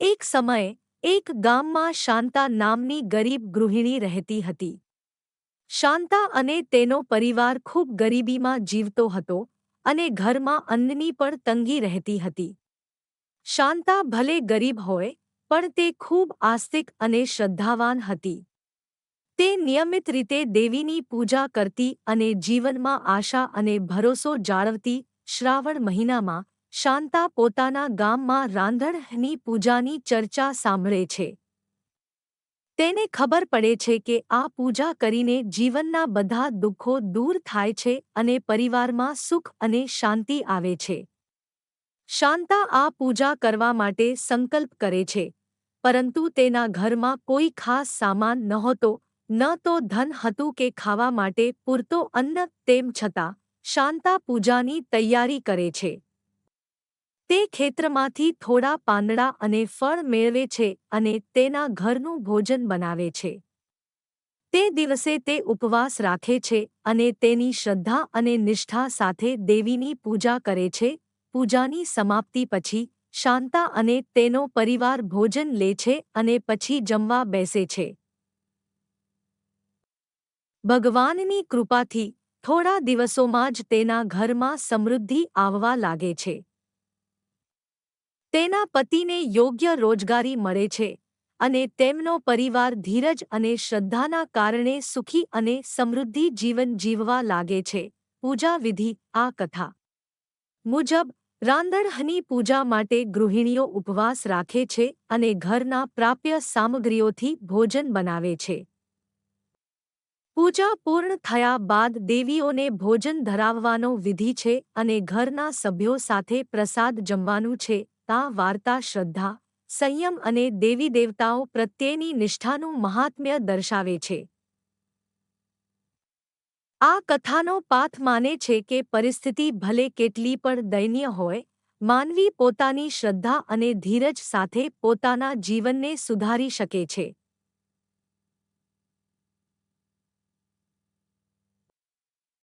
એક સમયે એક ગામમાં શાંતા નામની ગરીબ ગૃહિણી રહેતી હતી. શાંતા અને તેનો પરિવાર ખૂબ ગરીબીમાં જીવતો હતો અને ઘરમાં અન્નની પણ તંગી રહેતી હતી. શાંતા ભલે ગરીબ હોય, પણ તે ખૂબ આસ્તિક અને શ્રદ્ધાવાન હતી. તે નિયમિત રીતે દેવીની પૂજા કરતી અને જીવનમાં આશા અને ભરોસો જાળવતી શ્રાવણ મહિનામાં શાંતા પોતાના ગામમાં રાંધણની પૂજાની ચર્ચા સાંભળે છે. તેને ખબર પડે છે કે આ પૂજા કરીને જીવનના બધા દુઃખો દૂર થાય છે અને પરિવારમાં સુખ અને શાંતિ આવે છે. શાંતા આ પૂજા કરવા માટે સંકલ્પ કરે છે, પરંતુ તેના ઘરમાં કોઈ ખાસ સામાન નહોતો, ન તો ધન હતું કે ખાવા માટે પૂરતો અન્ન, તેમ છતાં શાંતા પૂજાની તૈયારી કરે છે. તે ખેતરમાંથી થોડા પાંદડા અને ફળ મેળવે છે અને તેના ઘરનું ભોજન બનાવે છે. તે દિવસે તે ઉપવાસ રાખે છે અને તેની શ્રદ્ધા અને નિષ્ઠા સાથે દેવીની પૂજા કરે છે. પૂજાની સમાપ્તિ પછી શાંતા અને તેનો પરિવાર ભોજન લે છે અને પછી જમવા બેસે છે. ભગવાનની કૃપાથી થોડા દિવસોમાં જ તેના ઘરમાં સમૃદ્ધિ આવવા લાગે છે. તેના પતિને યોગ્ય રોજગારી મળે છે અને તેમનો પરિવાર ધીરજ અને શ્રદ્ધાના કારણે સુખી અને સમૃદ્ધિ જીવન જીવવા લાગે છે. પૂજા વિધિ, આ કથા મુજબ રાંદણહની પૂજા માટે ગૃહિણીઓ ઉપવાસ રાખે છે અને ઘરના પ્રાપ્ય સામગ્રીઓથી ભોજન બનાવે છે. પૂજા પૂર્ણ થયા બાદ દેવીઓને ભોજન ધરાવવાનો વિધિ છે અને ઘરના સભ્યો સાથે પ્રસાદ જમવાનું છે. આ વાર્તા, શ્રદ્ધા, સંયમ અને દેવી દેવતાઓ પ્રત્યેની નિષ્ઠાનું મહાત્મ્ય દર્શાવે છે. આ કથાનો પાથ માને છે કે પરિસ્થિતિ ભલે કેટલી પણ દયનીય હોય, માનવી પોતાની શ્રદ્ધા અને ધીરજ સાથે પોતાના જીવનને સુધારી શકે છે.